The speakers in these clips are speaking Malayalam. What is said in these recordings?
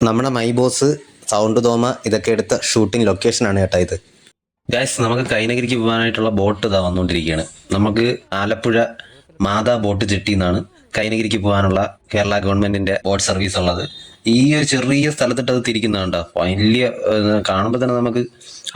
നമ്മുടെ മൈ ബോസ് സൗണ്ട് തോമ ഇതൊക്കെ എടുത്ത ഷൂട്ടിംഗ് ലൊക്കേഷൻ ആണ് കേട്ടോ ഇത്. ഗായ്സ് നമുക്ക് കൈനഗിരിക്ക് പോകാനായിട്ടുള്ള ബോട്ട് ഇതാ വന്നുകൊണ്ടിരിക്കുകയാണ്. നമുക്ക് ആലപ്പുഴ മാതാ ബോട്ട് ജെട്ടി എന്നാണ് കൈനഗിരിക്ക് പോകാനുള്ള കേരള ഗവൺമെന്റിന്റെ ബോട്ട് സർവീസ് ഉള്ളത്. ഈ ഒരു ചെറിയ സ്ഥലത്തിട്ട് അത് തിരിക്കുന്നുണ്ടോ വലിയ കാണുമ്പോൾ തന്നെ നമുക്ക്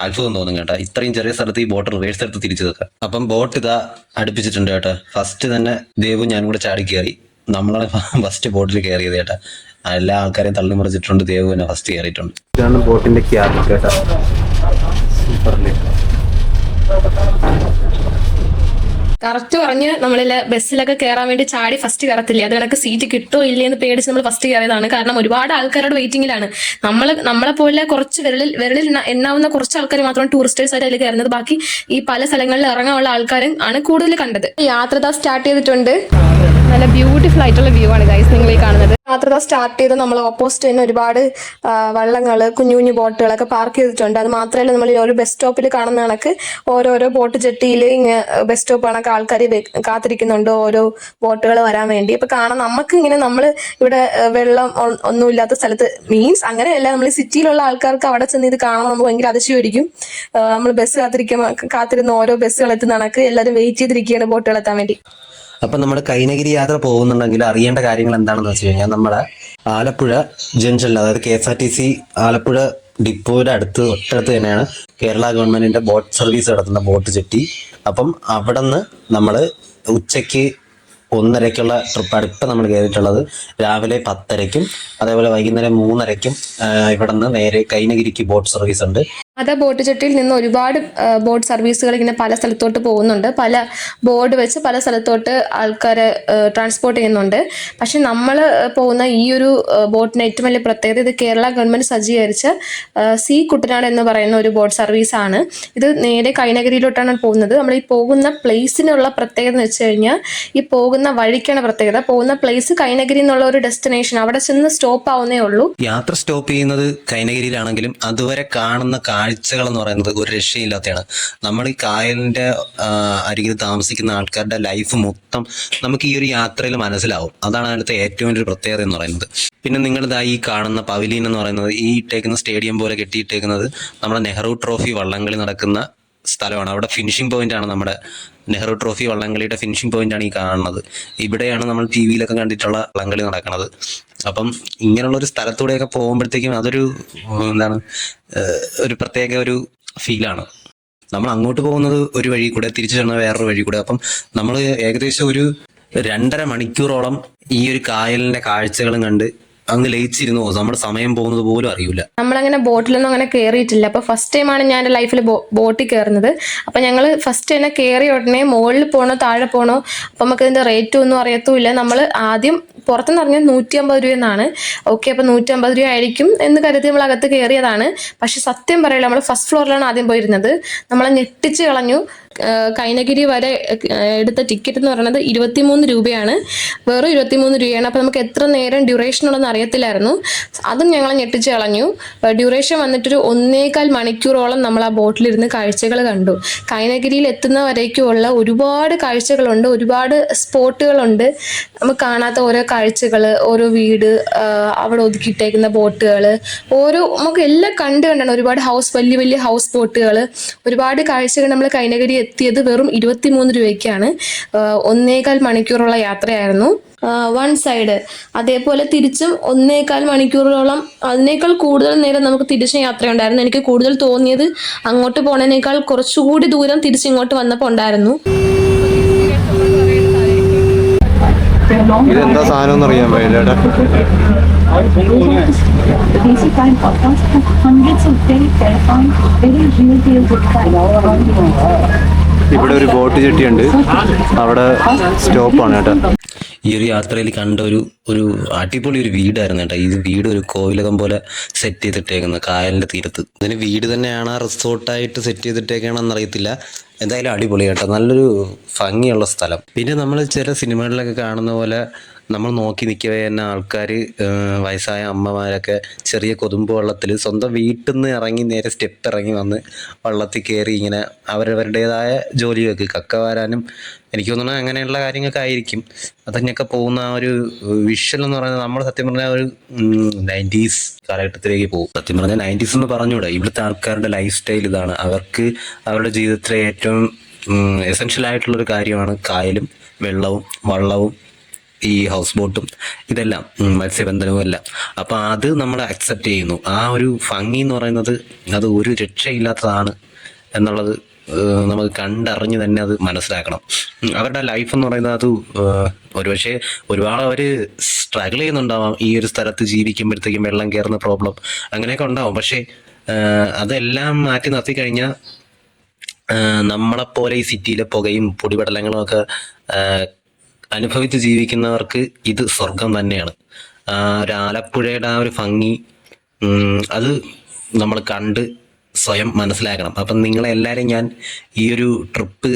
അത്ഭുതം തോന്നും കേട്ടോ. ഇത്രയും ചെറിയ സ്ഥലത്ത് ഈ ബോട്ട് റിവേഴ്സ് എടുത്ത് തിരിച്ചു വെക്കാം അപ്പം ബോട്ട് ഇതാ അടുപ്പിച്ചിട്ടുണ്ട് കേട്ടോ. ഫസ്റ്റ് തന്നെ ദേവും ഞാനും കൂടെ ചാടി കയറി. നമ്മളാണ് ഫസ്റ്റ് ബോട്ടിൽ കയറിയത് കേട്ടാ. എല്ലാ ആൾക്കാരെയും തള്ളി മറിച്ചിട്ടുണ്ട് ദേവ് തന്നെ ഫസ്റ്റ് കയറിയിട്ടുണ്ട്. ഇതാണ് ബോട്ടിന്റെ ക്യാബിൻ കേട്ടോ. സൂപ്പറല്ലേ കറക്റ്റ് പറഞ്ഞ് നമ്മളിൽ ബസ്സിലൊക്കെ കയറാൻ വേണ്ടി ചാടി ഫസ്റ്റ് കയറത്തില്ലേ? അത് കണക്ക് സീറ്റ് കിട്ടോ ഇല്ലേ എന്ന് പേടിച്ച് നമ്മൾ ഫസ്റ്റ് കയറിയതാണ്. കാരണം ഒരുപാട് ആൾക്കാരുടെ വെയിറ്റിംഗിലാണ് നമ്മൾ നമ്മളെ പോലെ കുറച്ച് വിരലിൽ വിരലിൽ എണ്ണ- എണ്ണാവുന്ന കുറച്ച് ആൾക്കാർ മാത്രം ടൂറിസ്റ്റേഴ്സ് ആയിട്ട് അതിൽ കയറുന്നത്. ബാക്കി ഈ പല സ്ഥലങ്ങളിൽ ഇറങ്ങാനുള്ള ആൾക്കാരും ആണ് കൂടുതൽ കണ്ടത്. യാത്ര സ്റ്റാർട്ട് ചെയ്തിട്ടുണ്ട്. നല്ല ബ്യൂട്ടിഫുൾ ആയിട്ടുള്ള വ്യൂ ആണ് ഗൈസ് നിങ്ങൾ ഈ കാണുന്നത്. യാത്ര സ്റ്റാർട്ട് ചെയ്ത് നമ്മൾ ഓപ്പോസിറ്റ് തന്നെ ഒരുപാട് വള്ളങ്ങൾ കുഞ്ഞു കുഞ്ഞു ബോട്ടുകളൊക്കെ പാർക്ക് ചെയ്തിട്ടുണ്ട്. അത് മാത്രമല്ല നമ്മൾ ഒരു ബസ് സ്റ്റോപ്പിൽ കാണുന്ന കണക്ക് ഓരോരോ ബോട്ട് ജെട്ടിയിൽ ബസ് സ്റ്റോപ്പ് കണക്ക് ആൾക്കാർ കാത്തിരിക്കുന്നുണ്ട് ഓരോ ബോട്ടുകൾ വരാൻ വേണ്ടി. ഇപ്പൊ കാണാം നമുക്ക് ഇങ്ങനെ നമ്മൾ ഇവിടെ വെള്ളം ഒന്നുമില്ലാത്ത സ്ഥലത്ത് മീൻസ് അങ്ങനെയല്ല. നമ്മൾ സിറ്റിയിലുള്ള ആൾക്കാർക്ക് അവിടെ ചെന്ന് ഇത് കാണാൻ നമുക്ക് ഭയങ്കര അതിശയമായിരിക്കും. നമ്മൾ ബസ് കാത്തിരിക്കുമ്പോൾ കാത്തിരുന്ന ഓരോ ബസ്സുകൾ എത്തുന്ന കണക്ക് എല്ലാവരും വെയിറ്റ് ചെയ്തിരിക്കുകയാണ് ബോട്ടുകൾ എത്താൻ വേണ്ടി. അപ്പൊ നമ്മൾ കൈനഗിരി യാത്ര പോകുന്നുണ്ടെങ്കിൽ അറിയേണ്ട കാര്യങ്ങൾ എന്താണെന്ന് വെച്ച് കഴിഞ്ഞാൽ നമ്മുടെ ആലപ്പുഴ ജംഗ്ഷനിൽ അതായത് K S R T C Alappuzha ഡിപ്പോയുടെ അടുത്ത് തൊട്ടടുത്ത് തന്നെയാണ് കേരള ഗവൺമെന്റിന്റെ ബോട്ട് സർവീസ് നടത്തുന്ന ബോട്ട് ചെട്ടി അപ്പം അവിടെ നിന്ന് നമ്മൾ ഉച്ചയ്ക്ക് ഒന്നരയ്ക്കുള്ള ട്രിപ്പാണ് ഇപ്പം നമ്മൾ കയറിയിട്ടുള്ളത് രാവിലെ പത്തരയ്ക്കും അതേപോലെ വൈകുന്നേരം മൂന്നരയ്ക്കും ഇവിടെ നിന്ന് നേരെ കൈനഗിരിക്ക് ബോട്ട് സർവീസ് ഉണ്ട്. അതാ ബോട്ട് ചട്ടിയിൽ നിന്ന് ഒരുപാട് ബോട്ട് സർവീസുകൾ ഇങ്ങനെ പല സ്ഥലത്തോട്ട് പോകുന്നുണ്ട്. പല ബോർഡ് വെച്ച് പല സ്ഥലത്തോട്ട് ആൾക്കാരെ ട്രാൻസ്പോർട്ട് ചെയ്യുന്നുണ്ട്. പക്ഷെ നമ്മൾ പോകുന്ന ഈ ഒരു ബോട്ടിന് ഏറ്റവും വലിയ പ്രത്യേകത ഇത് കേരള ഗവൺമെന്റ് സജ്ജീകരിച്ച സി കുട്ടനാട് എന്ന് പറയുന്ന ഒരു ബോട്ട് സർവീസ് ആണ് ഇത് നേരെ കൈനഗരിയിലോട്ടാണ് പോകുന്നത്. നമ്മൾ ഈ പോകുന്ന പ്ലേസിനുള്ള പ്രത്യേകത എന്ന് വെച്ച് കഴിഞ്ഞാൽ ഈ പോകുന്ന വഴിക്കാണ് പ്രത്യേകത. പോകുന്ന പ്ലേസ് കൈനഗിരി എന്നുള്ള ഒരു ഡെസ്റ്റിനേഷൻ അവിടെ ചെന്ന് സ്റ്റോപ്പ് ആവുന്നേ ഉള്ളൂ. യാത്ര സ്റ്റോപ്പ് ചെയ്യുന്നത് കൈനഗിരിയിലാണെങ്കിലും അതുവരെ കാണുന്ന കാഴ്ചകൾ എന്ന് പറയുന്നത് ഒരു രക്ഷയില്ലാത്തതാണ് നമ്മൾ ഈ കായലിന്റെ അരികിൽ താമസിക്കുന്ന ആൾക്കാരുടെ ലൈഫ് മൊത്തം നമുക്ക് ഈ ഒരു യാത്രയിൽ മനസ്സിലാവും. അതാണ് അതിനകത്തെ ഏറ്റവും വലിയൊരു പ്രത്യേകത എന്ന് പറയുന്നത്. പിന്നെ നിങ്ങളിതാ ഈ കാണുന്ന പവലിയൻ എന്ന് പറയുന്നത് ഈ ഇട്ടേക്കുന്ന സ്റ്റേഡിയം പോലെ കെട്ടിയിട്ടേക്കുന്നത് നമ്മുടെ നെഹ്റു ട്രോഫി വള്ളംകളി നടക്കുന്ന സ്ഥലമാണ്. അവിടെ ഫിനിഷിംഗ് പോയിന്റ് ആണ് നമ്മുടെ നെഹ്റു ട്രോഫി വള്ളംകളിയുടെ ഫിനിഷിംഗ് പോയിന്റ് ആണ് ഈ കാണുന്നത്. ഇവിടെയാണ് നമ്മൾ ടി വിയിലൊക്കെ കണ്ടിട്ടുള്ള വള്ളംകളി നടക്കുന്നത്. അപ്പം ഇങ്ങനെയുള്ള ഒരു സ്ഥലത്തൂടെയൊക്കെ പോകുമ്പോഴത്തേക്കും അതൊരു എന്താണ് ഒരു പ്രത്യേക ഒരു ഫീലാണ്. നമ്മൾ അങ്ങോട്ട് പോകുന്നത് ഒരു വഴി കൂടെ തിരിച്ചു ചെന്ന വേറൊരു വഴി കൂടെ. അപ്പം നമ്മൾ ഏകദേശം ഒരു രണ്ടര മണിക്കൂറോളം ഈ ഒരു കായലിന്റെ കാഴ്ചകളും കണ്ട് അങ്ങ് ലയിച്ചിരുന്നു? നമ്മുടെ സമയം പോകുന്നത് പോലും അറിയില്ല. നമ്മളങ്ങനെ ബോട്ടിലൊന്നും അങ്ങനെ കയറിയിട്ടില്ല അപ്പോൾ ഫസ്റ്റ് ടൈമാണ് ഞാൻ ലൈഫിൽ ബോട്ടിൽ കയറുന്നത് അപ്പോൾ ഞങ്ങൾ ഫസ്റ്റ് തന്നെ കയറി ഉടനെ മുകളിൽ പോകണോ താഴെ പോണോ അപ്പോൾ നമുക്ക് ഇതിന്റെ റേറ്റ് ഒന്നും അറിയത്തുമില്ല. നമ്മൾ ആദ്യം പുറത്തുനിന്ന് പറഞ്ഞാൽ നൂറ്റി അമ്പത് രൂപ എന്നാണ് ഓക്കെ അപ്പോൾ നൂറ്റി അമ്പത് രൂപ ആയിരിക്കും എന്ന് കരുതി നമ്മൾ അകത്ത് കയറിയതാണ് പക്ഷെ സത്യം പറയില്ല നമ്മൾ ഫസ്റ്റ് ഫ്ലോറിലാണ് ആദ്യം പോയിരുന്നത്. നമ്മളെ ഞെട്ടിച്ച് കളഞ്ഞു. കൈനഗിരി വരെ എടുത്ത ടിക്കറ്റ് എന്ന് പറയുന്നത് ഇരുപത്തിമൂന്ന് രൂപയാണ്. വെറും ഇരുപത്തിമൂന്ന് രൂപയാണ്. അപ്പോൾ നമുക്ക് എത്ര നേരം ഡ്യൂറേഷൻ ഉണ്ടെന്ന് അറിയത്തില്ലായിരുന്നു. അതും ഞങ്ങൾ ഞെട്ടിച്ച് കളഞ്ഞു. ഡ്യൂറേഷൻ വന്നിട്ടൊരു ഒന്നേകാൽ മണിക്കൂറോളം നമ്മൾ ആ ബോട്ടിലിരുന്ന് കാഴ്ചകൾ കണ്ടു. കൈനഗിരിയിൽ എത്തുന്ന വരേക്കുമുള്ള ഒരുപാട് കാഴ്ചകളുണ്ട്. ഒരുപാട് സ്പോട്ടുകളുണ്ട്. നമുക്ക് കാണാത്ത ഓരോ കാഴ്ചകൾ ഓരോ വീട് അവിടെ ഒതുക്കിയിട്ടേക്കുന്ന ബോട്ടുകൾ ഓരോ നമുക്ക് എല്ലാം കണ്ടു കണ്ടാണ് ഒരുപാട് ഹൗസ് വലിയ വലിയ ഹൗസ് ബോട്ടുകൾ ഒരുപാട് കാഴ്ചകൾ നമ്മൾ കൈനഗരി എത്തിയത് വെറും ഇരുപത്തിമൂന്ന് രൂപയ്ക്കാണ്. ഒന്നേകാൽ മണിക്കൂറുള്ള യാത്രയായിരുന്നു. വൺ സൈഡ് അതേപോലെ തിരിച്ചും ഒന്നേകാൽ മണിക്കൂറോളം അതിനേക്കാൾ കൂടുതൽ നേരം നമുക്ക് തിരിച്ചും യാത്രയുണ്ടായിരുന്നു. എനിക്ക് കൂടുതൽ തോന്നിയത് അങ്ങോട്ട് പോണതിനേക്കാൾ കുറച്ചുകൂടി ദൂരം തിരിച്ചിങ്ങോട്ട് വന്നപ്പോൾ ഉണ്ടായിരുന്നു. ഇതെന്താ സാധനം എന്ന് അറിയാൻ പറ്റില്ല The basic line podcast has hundreds of very terrifying, very real deal good ഇവിടെ ഒരു ബോട്ട് ചെട്ടിയുണ്ട്. അവിടെ സ്റ്റോപ്പാണ് കേട്ടോ. ഈ ഒരു യാത്രയിൽ കണ്ട ഒരു ഒരു അടിപൊളി ഒരു വീടായിരുന്നു കേട്ടോ. ഇത് വീട് ഒരു കോവിലകം പോലെ സെറ്റ് ചെയ്തിട്ടേക്കുന്നത് കായലിന്റെ തീരത്ത്. ഇതിന് വീട് തന്നെയാണ് റിസോർട്ടായിട്ട് സെറ്റ് ചെയ്തിട്ടേക്കണമെന്ന് അറിയത്തില്ല. എന്തായാലും അടിപൊളി കേട്ടോ. നല്ലൊരു ഭംഗിയുള്ള സ്ഥലം. പിന്നെ നമ്മൾ ചില സിനിമകളിലൊക്കെ കാണുന്ന പോലെ നമ്മൾ നോക്കി നിൽക്കവേ തന്നെ ആൾക്കാർ വയസ്സായ അമ്മമാരൊക്കെ ചെറിയ കൊതുമ്പ് വള്ളത്തിൽ സ്വന്തം വീട്ടിൽ നിന്ന് ഇറങ്ങി നേരെ സ്റ്റെപ്പ് ഇറങ്ങി വന്ന് വള്ളത്തിൽ കയറി ഇങ്ങനെ അവരവരുടേതായ ജോലികൾക്ക് കക്ക വാരാനും എനിക്ക് തോന്നുന്നത് അങ്ങനെയുള്ള കാര്യങ്ങളൊക്കെ ആയിരിക്കും. അതങ്ങനെയൊക്കെ പോകുന്ന ആ ഒരു വിഷ്വൽ എന്ന് പറയുന്നത് നമ്മൾ സത്യം പറഞ്ഞാൽ ഒരു നയന്റീസ് കാലഘട്ടത്തിലേക്ക് പോകും. സത്യം പറഞ്ഞാൽ നയന്റീസ് എന്ന് പറഞ്ഞുകൂടെ? ഇവിടുത്തെ ആൾക്കാരുടെ ലൈഫ് സ്റ്റൈൽ ഇതാണ്. അവർക്ക് അവരുടെ ജീവിതത്തിലെ ഏറ്റവും എസെൻഷ്യൽ ആയിട്ടുള്ളൊരു കാര്യമാണ് കായലും വെള്ളവും വള്ളവും ഈ ഹൗസ് ബോട്ടും ഇതെല്ലാം മത്സ്യബന്ധനവും എല്ലാം. അപ്പം അത് നമ്മൾ അക്സെപ്റ്റ് ചെയ്യുന്നു. ആ ഒരു ഭംഗി എന്ന് പറയുന്നത് അത് ഒരു രക്ഷയില്ലാത്തതാണ് എന്നുള്ളത് നമുക്ക് കണ്ടറിഞ്ഞ് തന്നെ അത് മനസ്സിലാക്കണം. അവരുടെ ലൈഫ് എന്ന് പറയുന്നത് അത് ഒരുപക്ഷെ ഒരുപാട് അവർ സ്ട്രഗിൾ ചെയ്യുന്നുണ്ടാവാം. ഈ ഒരു സ്ഥലത്ത് ജീവിക്കുമ്പോഴത്തേക്കും വെള്ളം കയറുന്ന പ്രോബ്ലം അങ്ങനെയൊക്കെ ഉണ്ടാവും. പക്ഷേ അതെല്ലാം മാറ്റി നിർത്തി കഴിഞ്ഞാൽ നമ്മളെപ്പോലെ ഈ സിറ്റിയിലെ പുകയും പൊടിപടലങ്ങളും ഒക്കെ അനുഭവിച്ച് ജീവിക്കുന്നവർക്ക് ഇത് സ്വർഗം തന്നെയാണ്. ഒരു ആലപ്പുഴയുടെ ആ ഒരു ഭംഗി അത് നമ്മൾ കണ്ട് സ്വയം മനസ്സിലാക്കണം. അപ്പം നിങ്ങളെല്ലാവരും ഞാൻ ഈ ഒരു ട്രിപ്പ്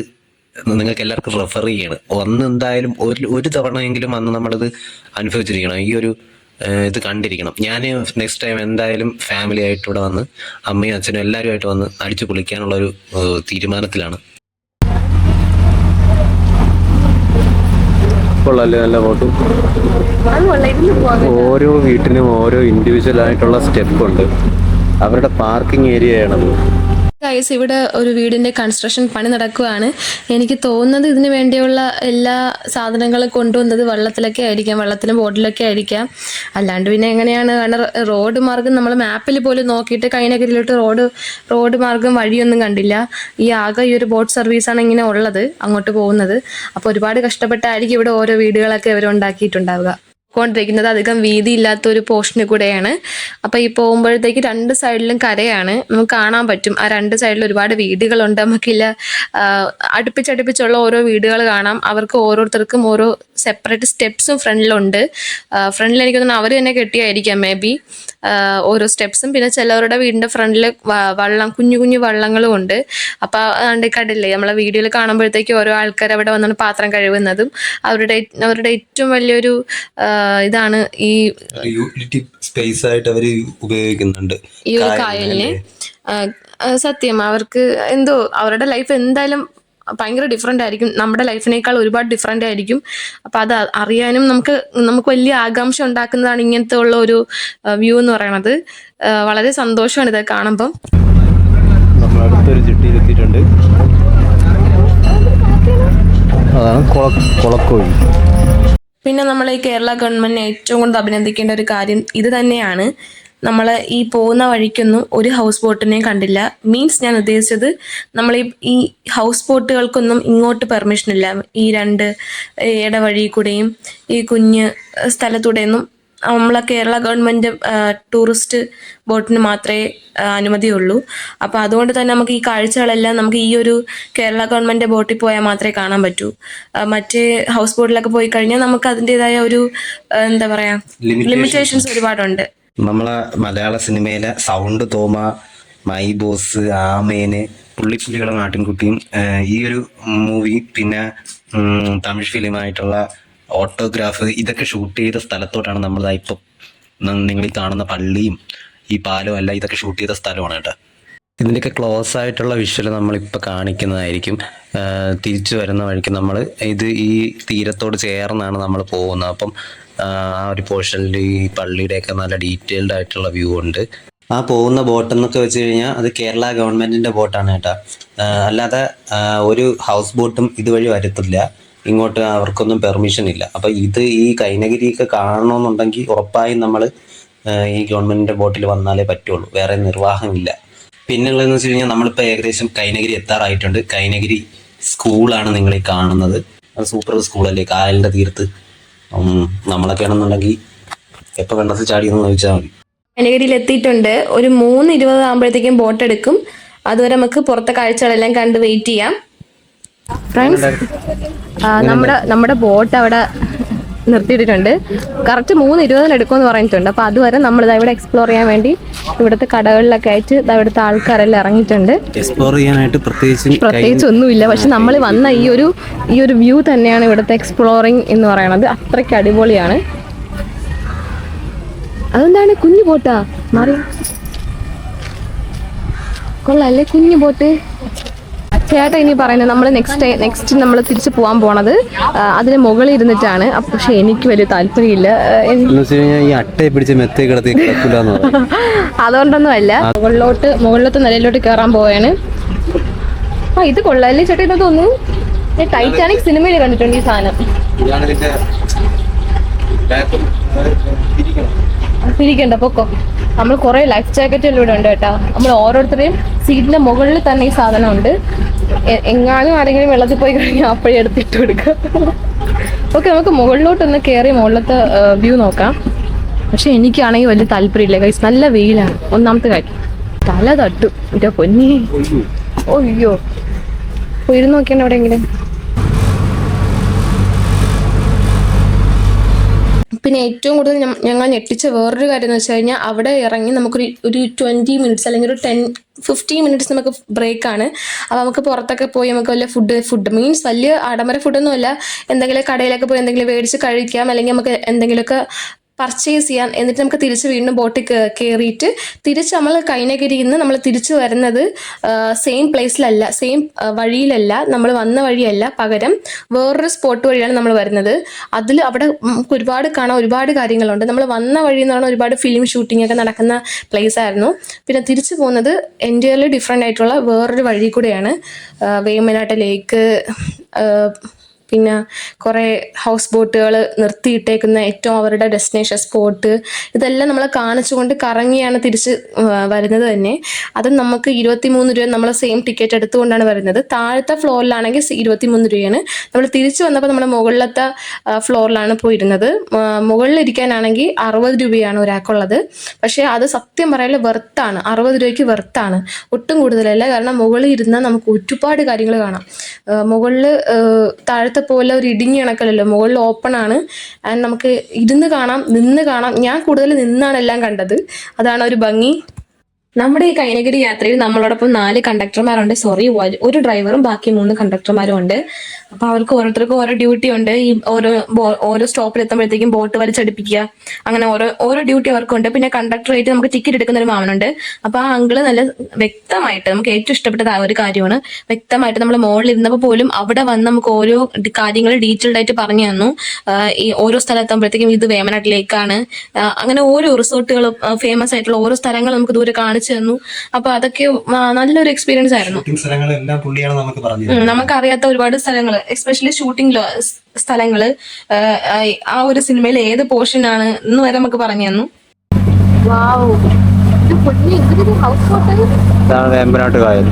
നിങ്ങൾക്ക് എല്ലാവർക്കും റെഫർ ചെയ്യണം. ഒന്ന് എന്തായാലും ഒരു ഒരു തവണയെങ്കിലും അന്ന് നമ്മളിത് അനുഭവിച്ചിരിക്കണം. ഈ ഒരു ഇത് കണ്ടിരിക്കണം. ഞാൻ നെക്സ്റ്റ് ടൈം എന്തായാലും ഫാമിലി ആയിട്ട് ഇവിടെ വന്ന് അമ്മയും അച്ഛനും എല്ലാവരുമായിട്ട് വന്ന് അടിച്ചു പൊളിക്കാനുള്ള ഒരു തീരുമാനത്തിലാണ്. കൊള്ളാല്ലേ നല്ല ഫോട്ടോ ഓരോ വീട്ടിനും ഓരോ ഇൻഡിവിജ്വൽ ആയിട്ടുള്ള സ്റ്റെപ്പ് ഉണ്ട്. അവരുടെ പാർക്കിംഗ് ഏരിയയാണത് ഗൈസ് ഇവിടെ ഒരു വീടിന്റെ കൺസ്ട്രക്ഷൻ പണി നടക്കുകയാണ് എനിക്ക് തോന്നുന്നത് ഇതിനു വേണ്ടിയുള്ള എല്ലാ സാധനങ്ങളും കൊണ്ടുവന്നത് വെള്ളത്തിലൊക്കെ ആയിരിക്കാം വെള്ളത്തിലും ബോട്ടിലൊക്കെ ആയിരിക്കാം. അല്ലാണ്ട് പിന്നെ എങ്ങനെയാണ്? കാരണം റോഡ് മാർഗം നമ്മൾ മാപ്പിൽ പോലും നോക്കിയിട്ട് കൈനഗരിയിലോട്ട് റോഡ് റോഡ് മാർഗം വഴിയൊന്നും കണ്ടില്ല. ഈ ആകെ ഈ ഒരു ബോട്ട് സർവീസാണ് ഇങ്ങനെ ഉള്ളത് അങ്ങോട്ട് പോകുന്നത്. അപ്പോൾ ഒരുപാട് കഷ്ടപ്പെട്ടായിരിക്കും ഇവിടെ ഓരോ വീടുകളൊക്കെ ഇവർ ഉണ്ടാക്കിയിട്ടുണ്ടാവുക. കൊണ്ടിരിക്കുന്നത്. അധികം വീതി ഇല്ലാത്ത ഒരു പോർഷന് കൂടെയാണ്. അപ്പൊ ഈ പോകുമ്പോഴത്തേക്ക് രണ്ട് സൈഡിലും കരയാണ്. നമുക്ക് കാണാൻ പറ്റും. ആ രണ്ട് സൈഡിൽ ഒരുപാട് വീടുകളുണ്ട്. നമുക്കില്ല അടുപ്പിച്ചടുപ്പിച്ചുള്ള ഓരോ വീടുകൾ കാണാം. അവർക്ക് ഓരോരുത്തർക്കും ഓരോ സെപ്പറേറ്റ് സ്റ്റെപ്സും ഫ്രണ്ടിലുണ്ട് ഫ്രണ്ടിൽ എനിക്ക് തോന്നുന്നു അവർ തന്നെ കെട്ടിയായിരിക്കാം മേ ബി ഓരോ സ്റ്റെപ്സും പിന്നെ ചിലവരുടെ വീടിന്റെ ഫ്രണ്ടിൽ വള്ളം കുഞ്ഞു കുഞ്ഞു വള്ളങ്ങളും ഉണ്ട്. അപ്പോൾ അതുകൊണ്ട് കണ്ടില്ലേ നമ്മളെ വീഡിയോയിൽ കാണുമ്പോഴത്തേക്ക് ഓരോ ആൾക്കാർ അവിടെ വന്നാണ് പാത്രം കഴുകുന്നതും. അവരുടെ അവരുടെ ഏറ്റവും വലിയൊരു ഇതാണ് ഈ യൂട്ടിലിറ്റി സ്പേസ് ആയിട്ട് അവർ ഉപയോഗിക്കുന്നുണ്ട്. ഈ ഒരു കായലിനെ സത്യം. അവർക്ക് എന്തോ അവരുടെ ലൈഫ് എന്തായാലും ഭയങ്കര ഡിഫറെന്റ് ആയിരിക്കും. നമ്മുടെ ലൈഫിനേക്കാൾ ഒരുപാട് ഡിഫറെന്റ് ആയിരിക്കും. അപ്പം അത് അറിയാനും നമുക്ക് നമുക്ക് വലിയ ആകാംക്ഷ ഉണ്ടാക്കുന്നതാണ് ഇങ്ങനത്തെ ഉള്ള ഒരു വ്യൂ എന്ന് പറയണത്. വളരെ സന്തോഷമാണ് ഇത് കാണുമ്പം. ചിട്ടിയിലെത്തിയിട്ടുണ്ട് അതാണ് കുളക്കോഴി. പിന്നെ നമ്മൾ ഈ കേരള ഗവൺമെന്റിനെ ഏറ്റവും കൂടുതൽ അഭിനന്ദിക്കേണ്ട ഒരു കാര്യം ഇത് തന്നെയാണ്. നമ്മൾ ഈ പോകുന്ന വഴിക്കൊന്നും ഒരു ഹൗസ് ബോട്ടിനെയും കണ്ടില്ല. മീൻസ് ഞാൻ ഉദ്ദേശിച്ചത് നമ്മൾ ഈ ഹൗസ് ബോട്ടുകൾക്കൊന്നും ഇങ്ങോട്ട് പെർമിഷൻ ഇല്ല. ഈ രണ്ട് ഇടവഴി കൂടെയും ഈ കുഞ്ഞ് സ്ഥലത്തൂടെയൊന്നും നമ്മളെ കേരള ഗവൺമെന്റ് ടൂറിസ്റ്റ് ബോട്ടിന് മാത്രമേ അനുമതിയുള്ളൂ. അപ്പോൾ അതുകൊണ്ട് തന്നെ നമുക്ക് ഈ കാഴ്ചകളെല്ലാം നമുക്ക് ഈ ഒരു കേരള ഗവൺമെന്റ് ബോട്ടിൽ പോയാൽ മാത്രമേ കാണാൻ പറ്റൂ. മറ്റേ ഹൗസ് ബോട്ടിലൊക്കെ പോയി കഴിഞ്ഞാൽ നമുക്ക് അതിന്റെതായ ഒരു എന്താ പറയുക ലിമിറ്റേഷൻസ് ഒരുപാടുണ്ട്. നമ്മളെ മലയാള സിനിമയിലെ sound Thoma my boss amen പുള്ളിപ്പുലികളെ നാട്ടിൻകുട്ടിയും ഈ ഒരു മൂവി പിന്നെ തമിഴ് ഫിലിമായിട്ടുള്ള ഓട്ടോഗ്രാഫ് ഇതൊക്കെ ഷൂട്ട് ചെയ്ത സ്ഥലത്തോട്ടാണ് നമ്മൾ ഇപ്പം നിങ്ങൾ ഈ കാണുന്ന പള്ളിയും ഈ പാലവും അല്ല ഇതൊക്കെ ഷൂട്ട് ചെയ്ത സ്ഥലമാണ് കേട്ടോ. ഇതിന്റെയൊക്കെ ക്ലോസ് ആയിട്ടുള്ള വിഷ്വൽ നമ്മളിപ്പോൾ കാണിക്കുന്നതായിരിക്കും. തിരിച്ചു വരുന്ന വഴിക്ക് നമ്മൾ ഇത് ഈ തീരത്തോട് ചേർന്നാണ് നമ്മൾ പോകുന്നത്. അപ്പം ആ ഒരു പോർഷനിൽ ഈ പള്ളിയുടെയൊക്കെ നല്ല ഡീറ്റെയിൽഡ് ആയിട്ടുള്ള വ്യൂ ഉണ്ട്. ആ പോകുന്ന ബോട്ട് എന്നൊക്കെ വെച്ച് കഴിഞ്ഞാൽ അത് കേരള ഗവൺമെന്റിന്റെ ബോട്ടാണ് കേട്ടോ. അല്ലാതെ ഒരു ഹൗസ് ബോട്ടും ഇതുവഴി വരത്തില്ല. ഇങ്ങോട്ട് അവർക്കൊന്നും പെർമിഷൻ ഇല്ല. അപ്പൊ ഇത് ഈ കൈനഗിരിയൊക്കെ കാണണമെന്നുണ്ടെങ്കിൽ ഉറപ്പായും നമ്മൾ ഈ ഗവൺമെന്റിന്റെ ബോട്ടിൽ വന്നാലേ പറ്റുള്ളൂ. വേറെ നിർവാഹമില്ല. പിന്നുള്ളതെന്ന് വെച്ച് കഴിഞ്ഞാൽ നമ്മളിപ്പോൾ ഏകദേശം കൈനഗിരി എത്താറായിട്ടുണ്ട്. കൈനഗിരി സ്കൂളാണ് നിങ്ങൾ ഈ കാണുന്നത്. അത് സൂപ്പർ സ്കൂളല്ലേ? കായലിന്റെ തീരത്ത് ഉം, നമ്മളൊക്കെ ആണെന്നുണ്ടെങ്കിൽ എപ്പോൾ എന്ന് ചാടിയെന്ന് ചോദിച്ചാൽ മതി. കനഗിരിയിൽ എത്തിയിട്ടുണ്ട് ഒരു മൂന്ന് ഇരുപത് ആകുമ്പോഴത്തേക്കും ബോട്ട് എടുക്കും. അതുവരെ നമുക്ക് പുറത്തെ കാഴ്ചകളെല്ലാം കണ്ട് വെയിറ്റ് ചെയ്യാം. ഫ്രണ്ട്സ് നമ്മുടെ നമ്മുടെ ബോട്ട് അവിടെ നിർത്തിയിട്ടുണ്ട് കറക്റ്റ് മൂന്ന് ഇരുപതിന് എടുക്കുമെന്ന് പറഞ്ഞിട്ടുണ്ട്. അപ്പോൾ അതുവരെ നമ്മൾ ഇതാ ഇവിടെ എക്സ്പ്ലോർ ചെയ്യാൻ വേണ്ടി ഇവിടുത്തെ കടകളിലൊക്കെ ആയിട്ട് ഇവിടുത്തെ ആൾക്കാരെല്ലാം ഇറങ്ങിയിട്ടുണ്ട്. എക്സ്പ്ലോർ ചെയ്യാനായിട്ട് പ്രത്യേകിച്ച് പ്രത്യേകിച്ച് ഒന്നുമില്ല. പക്ഷെ നമ്മൾ വന്ന ഈ ഒരു ഈ ഒരു വ്യൂ തന്നെയാണ് ഇവിടുത്തെ എക്സ്പ്ലോറിങ് എന്ന് പറയുന്നത് അത്രയ്ക്ക് അടിപൊളിയാണ്. അതെന്താണ്? കുഞ്ഞു ബോട്ടാ? മാറി. കൊള്ളാല്ലേ കുഞ്ഞു ബോട്ട്. ചേട്ടാ ഇനി പറയുന്നത് നമ്മൾ നെക്സ്റ്റ് നെക്സ്റ്റ് നമ്മൾ തിരിച്ചു പോകാൻ പോണത് അതിന് മുകളിൽ ഇരുന്നിട്ടാണ് പക്ഷെ എനിക്ക് വലിയ താല്പര്യമില്ല. അതുകൊണ്ടൊന്നും അല്ല മുകളിലോട്ട് മുകളിലത്തെ നിലയിലോട്ട് കയറാൻ പോവാണ്. ആ ഇത് കൊള്ളാല്ലേ ചേട്ടാ ഇത് തോന്നുന്നു? ടൈറ്റാനിക് സിനിമയിൽ കണ്ടിട്ടുണ്ട് ഈ സാധനം. പിരിക്കണ്ട പൊക്കോ. നമ്മൾ കുറെ ലൈഫ് ജാക്കറ്റുകൾ ഇവിടെ ഉണ്ട് കേട്ടോ. നമ്മൾ ഓരോരുത്തരെയും സീറ്റിന്റെ മുകളിൽ തന്നെ ഈ സാധനം ഉണ്ട് എങ്ങാനും ആരെങ്കിലും വെള്ളത്തിൽ പോയി കഴിഞ്ഞാൽ അപ്പോഴേ എടുത്തിട്ട് കൊടുക്കുക ഓക്കെ നമുക്ക് മുകളിലോട്ട് ഒന്ന് കയറി മുകളിലത്തെ വ്യൂ നോക്കാം. പക്ഷെ എനിക്കാണെങ്കിൽ വലിയ താല്പര്യമില്ല. കൈസ് നല്ല വെയിലാണ്. ഒന്നാമത്തെ കാര്യം തല തട്ടു. എന്റെ പൊന്നി. ഓയ്യോ. പോയിരുന്നു നോക്കിയാണ് എവിടെയെങ്കിലും പിന്നെ ഏറ്റവും കൂടുതൽ ഞങ്ങൾ ഞെട്ടിച്ച വേറൊരു കാര്യം എന്ന് വെച്ച് കഴിഞ്ഞാൽ അവിടെ ഇറങ്ങി നമുക്കൊരു ഒരു ട്വന്റി മിനിറ്റ്സ് അല്ലെങ്കിൽ ഒരു ടെൻ ഫിഫ്റ്റീൻ മിനിറ്റ്സ് നമുക്ക് ബ്രേക്ക് ആണ്. അപ്പോൾ നമുക്ക് പുറത്തൊക്കെ പോയി നമുക്ക് വല്ല ഫുഡ് ഫുഡ് മീൻസ് വലിയ ആഡംബര ഫുഡൊന്നുമല്ല എന്തെങ്കിലും കടയിലൊക്കെ പോയി എന്തെങ്കിലും മേടിച്ച് കഴിക്കാം. അല്ലെങ്കിൽ നമുക്ക് എന്തെങ്കിലുമൊക്കെ പർച്ചേസ് ചെയ്യാൻ എന്നിട്ട് നമുക്ക് തിരിച്ച് വീണ്ടും ബോട്ടിൽ കയറിയിട്ട് തിരിച്ച് നമ്മൾ കൈനഗിരിയിൽ നിന്ന് നമ്മൾ തിരിച്ചു വരുന്നത് സെയിം പ്ലേസിലല്ല സെയിം വഴിയിലല്ല നമ്മൾ വന്ന വഴിയല്ല പകരം വേറൊരു സ്പോട്ട് വഴിയാണ് നമ്മൾ വരുന്നത്. അതിൽ അവിടെ നമുക്ക് ഒരുപാട് കാണാൻ ഒരുപാട് കാര്യങ്ങളുണ്ട്. നമ്മൾ വന്ന വഴി എന്ന് പറഞ്ഞാൽ ഒരുപാട് ഫിലിം ഷൂട്ടിംഗ് ഒക്കെ നടക്കുന്ന പ്ലേസ് ആയിരുന്നു. പിന്നെ തിരിച്ചു പോകുന്നത് എന്റയർലി ഡിഫറെന്റ് ആയിട്ടുള്ള വേറൊരു വഴി കൂടെയാണ് വേമനാട്ട് ലേക്ക് പിന്നെ കുറേ ഹൗസ് ബോട്ടുകൾ നിർത്തിയിട്ടേക്കുന്ന ഏറ്റവും അവരുടെ ഡെസ്റ്റിനേഷൻ സ്പോട്ട് ഇതെല്ലാം നമ്മൾ കാണിച്ചുകൊണ്ട് കറങ്ങിയാണ് തിരിച്ച് വരുന്നത് തന്നെ. അത് നമുക്ക് ഇരുപത്തി മൂന്ന് രൂപ നമ്മൾ സെയിം ടിക്കറ്റ് എടുത്തുകൊണ്ടാണ് വരുന്നത്. താഴത്തെ ഫ്ലോറിലാണെങ്കിൽ ഇരുപത്തി മൂന്ന് രൂപയാണ്. നമ്മൾ തിരിച്ചു വന്നപ്പോൾ നമ്മൾ മുകളിലത്തെ ഫ്ലോറിലാണ് പോയിരുന്നത്. മുകളിലിരിക്കാനാണെങ്കിൽ അറുപത് രൂപയാണ് ഒരാൾക്കുള്ളത്. പക്ഷേ അത് സത്യം പറയാൻ വെർത്താണ് അറുപത് രൂപയ്ക്ക് വെർത്താണ് ഒട്ടും കൂടുതലല്ല. കാരണം മുകളിൽ ഇരുന്നാൽ നമുക്ക് ഒരുപാട് കാര്യങ്ങൾ കാണാം. മുകളിൽ താഴത്തെ പോലെ ഒരു ഇടുങ്ങി കണക്കല്ലല്ലോ മുകളിൽ ഓപ്പൺ ആണ്. ആൻഡ് നമുക്ക് ഇരുന്ന് കാണാം നിന്ന് കാണാം. ഞാൻ കൂടുതൽ നിന്നാണ് എല്ലാം കണ്ടത്. അതാണ് ഒരു ഭംഗി. നമ്മുടെ ഈ കൈനഗിരി യാത്രയിൽ നമ്മളോടൊപ്പം നാല് കണ്ടക്ടർമാരുണ്ട് സോറി ഒരു ഡ്രൈവറും ബാക്കി മൂന്ന് കണ്ടക്ടർമാരും ഉണ്ട്. അപ്പൊ അവർക്ക് ഓരോരുത്തർക്കും ഓരോ ഡ്യൂട്ടി ഉണ്ട്. ഈ ഓരോ ഓരോ സ്റ്റോപ്പിൽ എത്തുമ്പോഴത്തേക്കും ബോട്ട് വലിച്ചടിപ്പിക്കുക. അങ്ങനെ ഓരോ ഓരോ ഡ്യൂട്ടി അവർക്കുണ്ട്. പിന്നെ കണ്ടക്ടറായിട്ട് നമുക്ക് ടിക്കറ്റ് എടുക്കുന്ന ഒരു മാമനുണ്ട്. അപ്പൊ ആ അങ്കിൾ നല്ല വ്യക്തമായിട്ട് നമുക്ക് ഏറ്റവും ഇഷ്ടപ്പെട്ട ആ ഒരു കാര്യമാണ്. വ്യക്തമായിട്ട് നമ്മൾ മോളിൽ ഇരുന്നപ്പോൾ പോലും അവിടെ വന്ന് നമുക്ക് ഓരോ കാര്യങ്ങൾ ഡീറ്റെയിൽഡ് ആയിട്ട് പറഞ്ഞു തന്നു. ഈ ഓരോ സ്ഥലത്താകുമ്പോഴത്തേക്കും ഇത് വേമനാട്ടിലേക്കാണ് അങ്ങനെ ഓരോ റിസോർട്ടുകളും ഫേമസ് ആയിട്ടുള്ള ഓരോ സ്ഥലങ്ങൾ നമുക്ക് ദൂരെ കാണിച്ചു തന്നു അപ്പൊ അതൊക്കെ നല്ലൊരു എക്സ്പീരിയൻസ് ആയിരുന്നു. സ്ഥലങ്ങളെല്ലാം പുള്ളിയാണ് നമുക്ക് പറഞ്ഞു നമുക്കറിയാത്ത ഒരുപാട് സ്ഥലങ്ങൾ എസ്പെഷ്യലി ഷൂട്ടിംഗ് സ്ഥലങ്ങൾ ആ ഒരു സിനിമയിൽ ഏത് പോർഷൻ ആണ് എന്ന് വരെ നമുക്ക് പറഞ്ഞു തന്നു. ഹൗസ് വേമ്പനാട്ട് കായൽ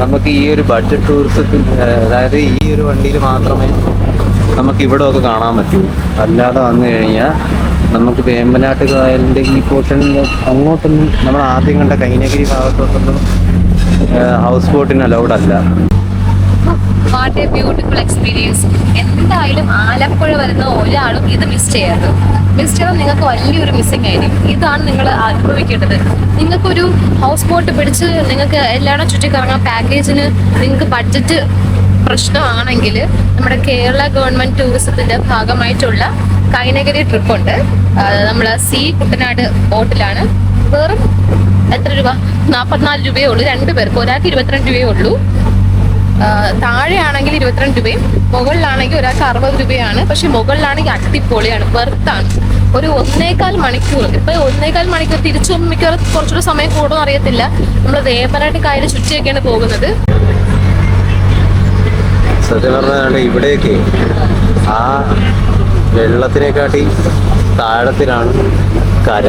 നമുക്ക് ഈ ഒരു ബഡ്ജറ്റ് ടൂറിസത്തിൽ അതായത് ഈ ഒരു വണ്ടിയിൽ മാത്രമേ നമുക്ക് ഇവിടെ ഒക്കെ കാണാൻ പറ്റൂ. അല്ലാതെ വന്നു കഴിഞ്ഞാൽ നമുക്ക് വേമ്പനാട്ട് കായലിന്റെ ഈ പോർഷനിൽ അങ്ങോട്ടൊന്നും നമ്മൾ ആദ്യം കണ്ട കൈനഗിരി ഭാഗത്തോട്ടൊന്നും ഹൗസ് ബോട്ടിന് അലൗഡ് അല്ല. ബ്യൂട്ടിഫുൾ എക്സ്പീരിയൻസ് എന്തായാലും ആലപ്പുഴ വരുന്ന ഒരാളും ഇത് മിസ് ചെയ്യരുത് മിസ് ചെയ്താൽ നിങ്ങൾക്ക് വലിയൊരു മിസ്സിംഗ് ആയിരിക്കും ഇതാണ് നിങ്ങൾ അനുഭവിക്കേണ്ടത് നിങ്ങൾക്കൊരു ഹൗസ് ബോട്ട് പിടിച്ച് നിങ്ങൾക്ക് എല്ലായിടം ചുറ്റിക്കറങ്ങാൻ പാക്കേജിന് നിങ്ങൾക്ക് ബഡ്ജറ്റ് പ്രശ്നമാണെങ്കിൽ നമ്മുടെ കേരള ഗവൺമെന്റ് ടൂറിസത്തിന്റെ ഭാഗമായിട്ടുള്ള കൈനഗരി ട്രിപ്പ് ഉണ്ട്. നമ്മൾ സി കുട്ടനാട് ബോട്ടിലാണ് വെറും എത്ര രൂപ? നാൽപ്പത്തിനാല് രൂപയേ ഉള്ളൂ. രണ്ടു പേർക്ക്. ഒരാൾക്ക് ഇരുപത്തിരണ്ട് രൂപയേ ഉള്ളൂ. താഴെയാണെങ്കിൽ ഇരുപത്തിരണ്ട് രൂപയും മുകളിലാണെങ്കിൽ ഒരാൾക്ക് അറുപത് രൂപയാണ്. പക്ഷെ മുകളിലാണെങ്കിൽ അടിപൊളിയാണ്. വെർത്താണ് ഒരു ഒന്നേകാൽ മണിക്കൂർ. ഇപ്പൊ ഒന്നേകാൽ മണിക്കൂർ തിരിച്ചു മിക്കവാറും കുറച്ചുകൂടെ സമയം കൂടുമെന്ന് അറിയത്തില്ല. നമ്മൾ വേപ്പനായിട്ട് കായൽ ചുറ്റിയൊക്കെയാണ് പോകുന്നത്. സത്യം പറഞ്ഞാൽ ഇവിടെയൊക്കെ ആ വെള്ളത്തിനെക്കാട്ടി താഴത്തിലാണ് കര.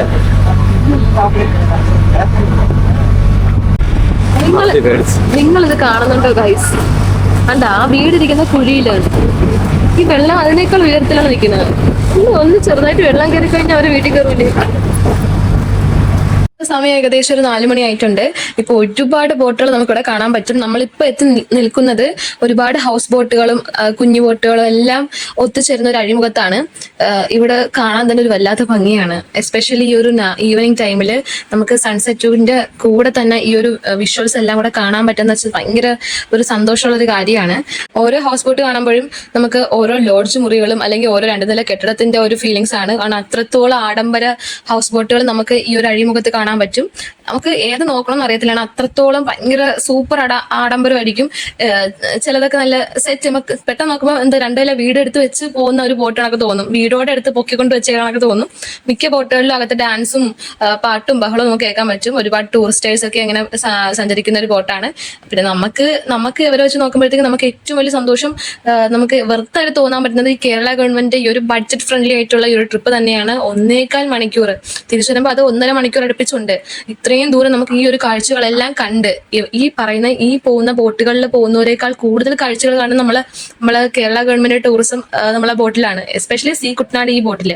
നിങ്ങൾ ഇത് കാണുന്നുണ്ടോ ഗൈസ് അല്ല ആ വീടിരിക്കുന്ന കുഴിയിലാണ്. ഈ വെള്ളം അതിനേക്കാൾ ഉയരത്തിലാണ് നിൽക്കുന്നത്. ഒന്ന് ചെറുതായിട്ട് വെള്ളം കയറി കഴിഞ്ഞാൽ അവർ വീട്ടിൽ കയറൂലേ സമയം ഏകദേശം ഒരു മണി ആയിട്ടുണ്ട് ഇപ്പൊ ഒരുപാട് ബോട്ടുകൾ നമുക്കിവിടെ കാണാൻ പറ്റും. നമ്മളിപ്പോൾ എത്തി നിൽക്കുന്നത് ഒരുപാട് ഹൗസ് ബോട്ടുകളും കുഞ്ഞു ബോട്ടുകളും എല്ലാം ഒത്തുചേരുന്ന ഒരു അഴിമുഖത്താണ്. ഇവിടെ കാണാൻ തന്നെ ഒരു വല്ലാത്ത ഭംഗിയാണ്. എസ്പെഷ്യലി ഈ ഒരു ഈവനിങ് ടൈമിൽ നമുക്ക് സൺസെറ്റിന്റെ കൂടെ തന്നെ ഈ ഒരു വിഷ്വൽസ് എല്ലാം കൂടെ കാണാൻ പറ്റുന്ന വെച്ചാൽ ഭയങ്കര ഒരു സന്തോഷമുള്ള ഒരു കാര്യമാണ്. ഓരോ ഹൗസ് ബോട്ട് കാണുമ്പോഴും നമുക്ക് ഓരോ ലോഡ്ജ് മുറികളും അല്ലെങ്കിൽ ഓരോ രണ്ട് നില കെട്ടിടത്തിന്റെ ഒരു ഫീലിങ്സ് ആണ്. കാരണം അത്രത്തോളം ആഡംബര ഹൗസ് ബോട്ടുകൾ നമുക്ക് ഈ ഒരു അഴിമുഖത്ത് കാണാൻ പറ്റും. നമുക്ക് ഏത് നോക്കണം എന്ന് അറിയത്തില്ല. കാരണം അത്രത്തോളം ഭയങ്കര സൂപ്പർ അട ആഡംബരമായിരിക്കും. ചിലതൊക്കെ നല്ല സെറ്റ് നമുക്ക് പെട്ടെന്ന് നോക്കുമ്പോൾ എന്താ രണ്ടുപേരെ വീട് എടുത്ത് വെച്ച് പോകുന്ന ഒരു ബോട്ട് കണക്ക് തോന്നും. വീടോടെ എടുത്ത് പൊക്കിക്കൊണ്ട് വെച്ച കണക്ക് തോന്നും. മിക്ക ബോട്ടുകളിലും അകത്ത് ഡാൻസും പാട്ടും ബഹളവും നമുക്ക് കേൾക്കാൻ പറ്റും. ഒരുപാട് ടൂറിസ്റ്റേഴ്സ് ഒക്കെ അങ്ങനെ സഞ്ചരിക്കുന്ന ഒരു ബോട്ടാണ് പിന്നെ നമുക്ക് നമുക്ക് ഇവരെ വെച്ച് നോക്കുമ്പോഴത്തേക്ക് നമുക്ക് ഏറ്റവും വലിയ സന്തോഷം നമുക്ക് വെറുതായിട്ട് തോന്നാൻ പറ്റുന്നത് ഈ കേരള ഗവൺമെന്റ് ഈ ഒരു ബഡ്ജറ്റ് ഫ്രണ്ട്ലി ആയിട്ടുള്ള ഈ ഒരു ട്രിപ്പ് തന്നെയാണ്. ഒന്നേക്കാൽ മണിക്കൂർ തിരിച്ചു വരുമ്പോൾ അത് ഒന്നര മണിക്കൂർ അടുപ്പിച്ചുണ്ട് ഇത്രയും ദൂരം നമുക്ക് ഈ ഒരു കാഴ്ചകളെല്ലാം കണ്ട് ഈ- പറയുന്ന ഈ പോകുന്ന ബോട്ടുകളിൽ പോകുന്നവരെക്കാൾ കൂടുതൽ കാഴ്ചകൾ കാണുന്ന നമ്മൾ നമ്മളെ കേരള ഗവൺമെന്റ് ടൂറിസം നമ്മളെ ബോട്ടിലാണ്. എസ്പെഷ്യലി സീ കുട്ടനാട് ഈ ബോട്ടിൽ.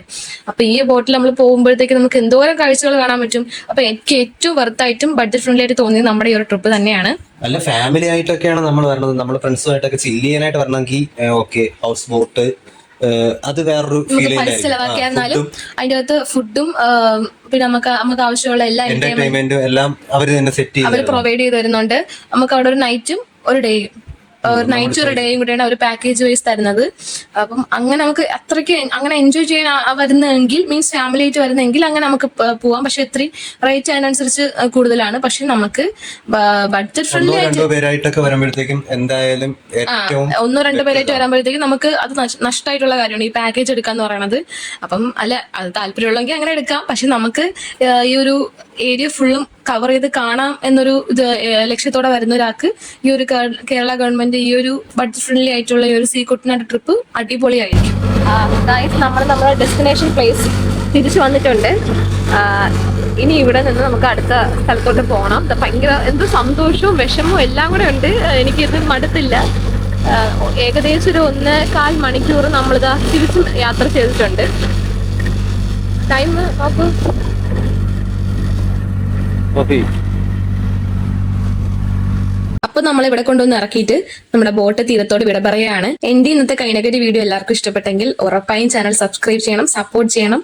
അപ്പൊ ഈ ബോട്ടിൽ നമ്മൾ പോകുമ്പോഴത്തേക്ക് നമുക്ക് എന്തോരം കാഴ്ചകൾ കാണാൻ പറ്റും. അപ്പൊ എനിക്ക് ഏറ്റവും വർത്തായിട്ടും ബഡ്ജറ്റ് ഫ്രണ്ട്ലി ആയിട്ട് തോന്നിയത് നമ്മുടെ ഈ ഒരു ട്രിപ്പ് തന്നെയാണ്. നല്ല ഫാമിലി ആയിട്ടൊക്കെയാണ് നമ്മൾ വരണത്. നമ്മൾ ഫ്രണ്ട്സുമായിട്ടൊക്കെ ചില്ലിയനായിട്ട് വരണമെങ്കിൽ ഓക്കെ ഹൗസ് ബോട്ട് അത് വേറൊരു ഫീൽ പൈസ ചിലവാക്കിയായിരുന്നാലും അതിന്റെ അകത്ത് ഫുഡും പിന്നെ നമുക്ക് നമുക്ക് ആവശ്യമുള്ള എല്ലാ എന്റർടൈൻമെന്റ് എല്ലാം അവർ തന്നെ സെറ്റ് അവർ ചെയ്ത് പ്രൊവൈഡ് ചെയ്ത് തരുന്നുണ്ട്. നമുക്ക് അവിടെ ഒരു നൈറ്റും ഒരു ഡേയും ഒരു നൈറ്റ് ഒരു ഡേയും കൂടെയാണ് ഒരു പാക്കേജ് വൈസ് തരുന്നത്. അപ്പം അങ്ങനെ നമുക്ക് അത്രയ്ക്ക് അങ്ങനെ എൻജോയ് ചെയ്യാൻ വരുന്നതെങ്കിൽ മീൻസ് ഫാമിലി ആയിട്ട് വരുന്നെങ്കിൽ അങ്ങനെ നമുക്ക് പോവാം. പക്ഷെ ഇത്രയും റേറ്റ് അതിനനുസരിച്ച് കൂടുതലാണ്. പക്ഷെ നമുക്ക് ബഡ്ജറ്റ് ഫ്രണ്ട്ലി ആയിട്ട് വരുമ്പോഴത്തേക്കും എന്തായാലും ഒന്നോ രണ്ടോ പേരായിട്ട് വരുമ്പോഴത്തേക്കും നമുക്ക് അത് നഷ്- നഷ്ടമായിട്ടുള്ള കാര്യമാണ്. ഈ പാക്കേജ് എടുക്കാന്ന് പറയുന്നത് അപ്പം അല്ല അത് താല്പര്യമുള്ളെങ്കിൽ അങ്ങനെ എടുക്കാം. പക്ഷെ നമുക്ക് ഈ ഒരു ഏരിയ ഫുള്ളും കവർ ചെയ്ത് കാണാം എന്നൊരു ലക്ഷ്യത്തോടെ വരുന്ന ഒരാൾക്ക് ഈ ഒരു കേരള ഗവൺമെന്റ് ഈ ഒരു ബഡ്ജറ്റ് ഫ്രണ്ട്ലി ആയിട്ടുള്ള ഈ ഒരു സീ കുട്ടനാട് ട്രിപ്പ് അടിപൊളിയായിരിക്കും. നമ്മൾ നമ്മുടെ ഡെസ്റ്റിനേഷൻ പ്ലേസ് തിരിച്ചു വന്നിട്ടുണ്ട്. ഇനി ഇവിടെ നിന്ന് നമുക്ക് അടുത്ത സ്ഥലത്തോട്ട് പോകണം ഇത് ഭയങ്കര എന്ത് സന്തോഷവും വിഷമവും എല്ലാം കൂടെ ഉണ്ട്. എനിക്കിത് മടുത്തില്ല. ആ, ഏകദേശം ഒരു ഒന്ന് കാൽ മണിക്കൂർ നമ്മളിത് തിരിച്ചും യാത്ര ചെയ്തിട്ടുണ്ട്. ടൈം നോക്കൂ. അപ്പൊ നമ്മൾ ഇവിടെ കൊണ്ടുവന്ന് ഇറക്കിയിട്ട് നമ്മുടെ ബോട്ട് തീരത്തോട് വിട പറയുകയാണ്. എന്റെ ഇന്നത്തെ കൈനകരി വീഡിയോ എല്ലാവർക്കും ഇഷ്ടപ്പെട്ടെങ്കിൽ ഉറപ്പായും ചാനൽ സബ്സ്ക്രൈബ് ചെയ്യണം സപ്പോർട്ട് ചെയ്യണം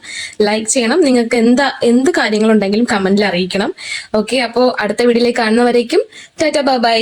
ലൈക്ക് ചെയ്യണം. നിങ്ങൾക്ക് എന്താ എന്ത് കാര്യങ്ങളുണ്ടെങ്കിലും കമന്റിൽ അറിയിക്കണം. ഓക്കെ അപ്പോൾ അടുത്ത വീഡിയോയിലേക്ക് കാണുന്നവരേക്കും ടാറ്റ ബൈ